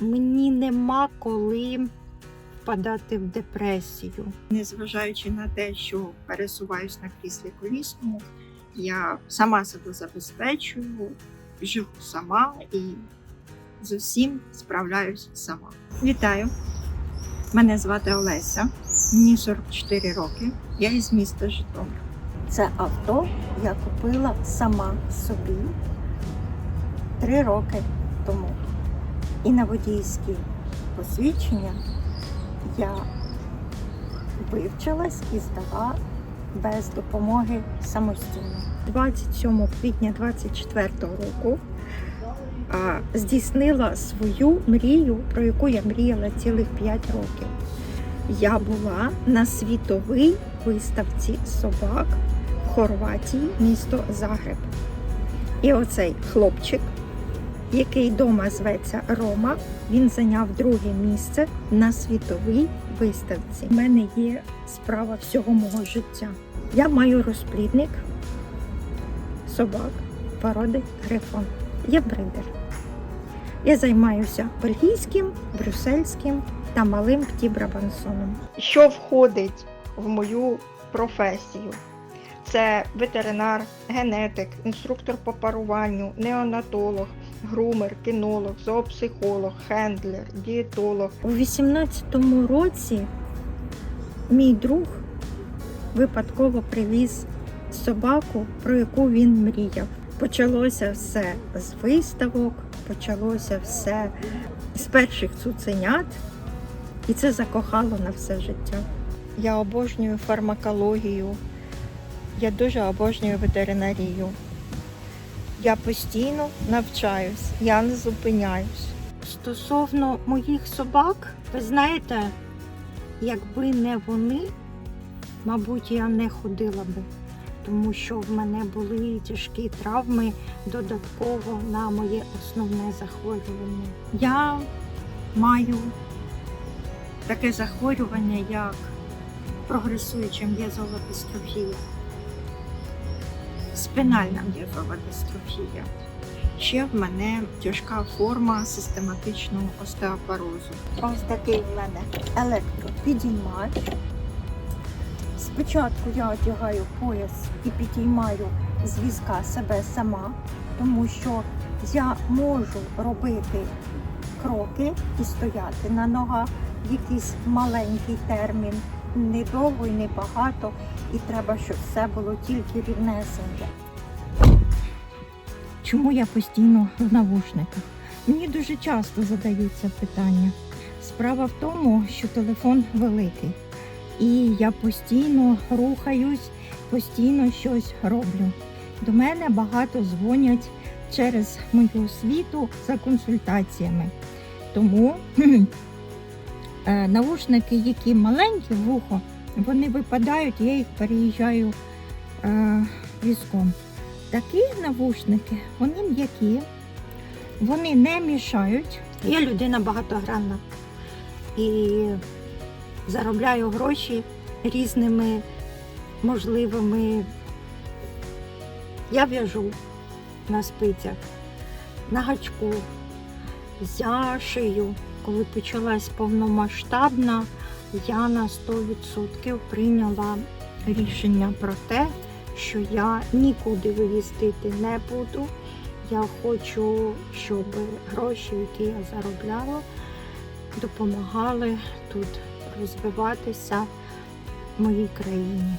мені нема коли впадати в депресію. Незважаючи на те, що пересуваюсь на кріслі колісному, я сама себе забезпечую, живу сама і з усім справляюсь сама. Вітаю! Мене звати Олеся, мені 44 роки. Я із міста Житомир. Це авто я купила сама собі три роки тому. І на водійські посвідчення я вивчилась і здала без допомоги самостійно. 27 квітня 24 року здійснила свою мрію, про яку я мріяла цілих 5 років. Я була на світовій виставці собак в Хорватії, місто Загреб. І оцей хлопчик, який вдома зветься Рома, він зайняв друге місце на світовій виставці. У мене є справа всього мого життя. Я маю розплідник собак породи грифон. Я бридер. Я займаюся бельгійським, брюссельським та малим птібрабансоном. Що входить в мою професію? Це ветеринар, генетик, інструктор по паруванню, неонатолог, грумер, кінолог, зоопсихолог, хендлер, дієтолог. У 18-му році мій друг випадково привіз собаку, про яку він мріяв. Почалося все з виставок, почалося все з перших цуценят, і це закохало на все життя. Я обожнюю фармакологію. Я дуже обожнюю ветеринарію. Я постійно навчаюсь, я не зупиняюсь. Стосовно моїх собак, ви знаєте, якби не вони, мабуть, я не ходила би, тому що в мене були тяжкі травми додатково на моє основне захворювання. Я маю таке захворювання, як прогресуюча м'язова дистрофія, спинальна м'язова дистрофія. Ще в мене тяжка форма систематичного остеопорозу. Ось такий в мене електропідіймач. Спочатку я одягаю пояс і підіймаю з візка себе сама, тому що я можу робити кроки і стояти на ногах якийсь маленький термін, не довго і не багато, і треба, щоб все було тільки рівнесеньке. Чому я постійно в навушниках? Мені дуже часто задаються питання. Справа в тому, що телефон великий, і я постійно рухаюсь, постійно щось роблю. До мене багато дзвонять через мою освіту за консультаціями. Тому навушники, які маленькі вухо, вони випадають, я їх переїжджаю е, візком. Такі навушники, вони м'які, вони не мішають. Я людина багатогранна і заробляю гроші різними можливими. Я в'яжу на спицях, на гачку, я шию. Коли почалась повномасштабна, я на 100% прийняла рішення про те, що я нікуди виїздити не буду. Я хочу, щоб гроші, які я заробляла, допомагали тут розвиватися в моїй країні.